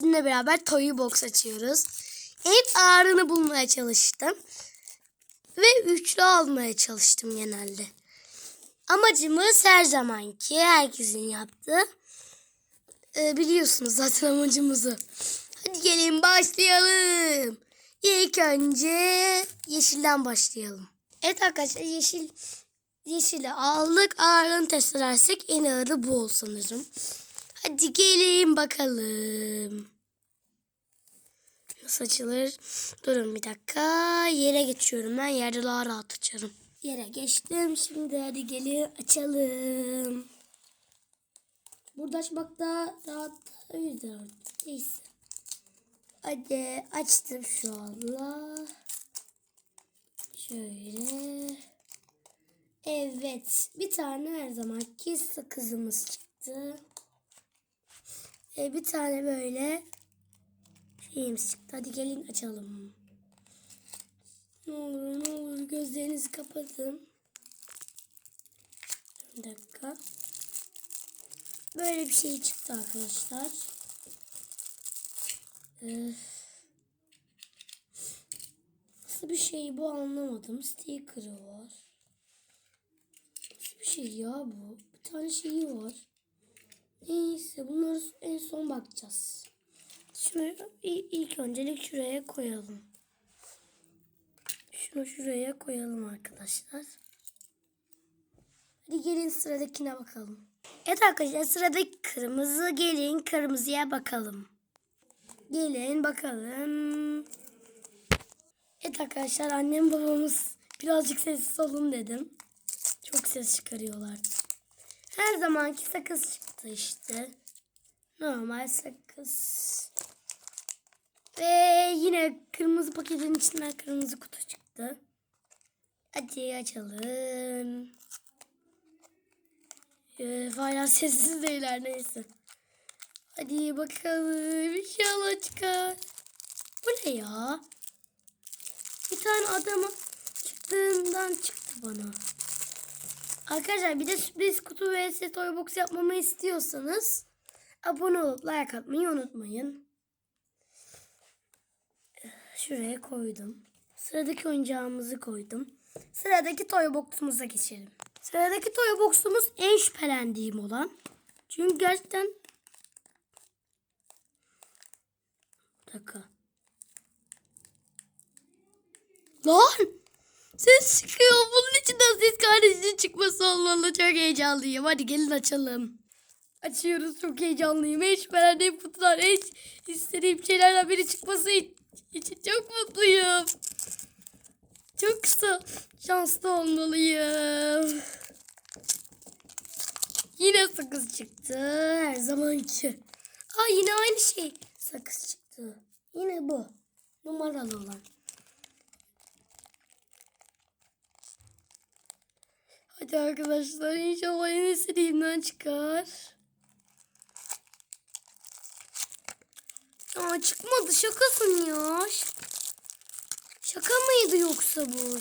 Sizinle beraber toy box açıyoruz. En ağırını bulmaya çalıştım. Ve üçlü almaya çalıştım genelde. Amacımız her zamanki herkesin yaptığı. Ee, biliyorsunuz zaten amacımızı. Hadi gelin başlayalım. İlk önce yeşilden başlayalım. Evet arkadaşlar yeşil yeşili aldık. Ağırlığını test edersek en ağırı bu ol sanırım. Hadi gelin bakalım. Nasıl açılır? Durun bir dakika. Yere geçiyorum ben. Yerde daha rahat açarım. Yere geçtim. Şimdi hadi gelin açalım. Burada açmak da rahat. O yüzden neyse. Hadi açtım şu anda. Şöyle. Evet. Bir tane her zamanki sakızımız çıktı. E, bir tane böyle şeyimiz çıktı. Hadi gelin açalım. Ne olur ne olur gözlerinizi kapatın. Bir dakika. Böyle bir şey çıktı arkadaşlar. Ee, nasıl bir şey bu anlamadım. Sticker'ı var. Nasıl bir şey ya bu? Bir tane şeyi var. Neyse bunları en son bakacağız. Şunu ilk öncelik şuraya koyalım. Şunu şuraya koyalım arkadaşlar. Hadi gelin sıradakine bakalım. Evet arkadaşlar sıradaki kırmızı gelin kırmızıya bakalım. Gelin bakalım. Evet arkadaşlar annem babamız birazcık sessiz olun dedim. Çok ses çıkarıyorlardı. Her zamanki sakız çıktı işte. Normal sakız. Ve yine kırmızı paketin içinden kırmızı kutu çıktı. Hadi açalım. Ee, hala sessiz değiller neyse. Hadi bakalım inşallah çıkar. Bu ne ya? Bir tane adamın çıktığından çıktı bana. Arkadaşlar bir de sürpriz kutu vs toy box yapmamı istiyorsanız abone olup like atmayı unutmayın. Şuraya koydum. Sıradaki oyuncağımızı koydum. Sıradaki toy box'umuza geçelim. Sıradaki toy box'umuz en şüphelendiğim olan. Çünkü gerçekten Bir dakika. Lan! Ses çıkıyor. Bunun içinden ses kardeşinin çıkması olmalı. Çok heyecanlıyım. Hadi gelin açalım. Açıyoruz. Çok heyecanlıyım. En şüphelendiğim kutular. En istediğim şeylerden biri çıkması için çok mutluyum. Çok kısa şanslı olmalıyım. Yine sakız çıktı. Her zamanki. Aa yine aynı şey. Sakız çıktı. Yine bu. Numaralı olan. Hadi arkadaşlar inşallah en istediğimden çıkar. Aa çıkmadı şakasın ya. Şaka mıydı yoksa bu?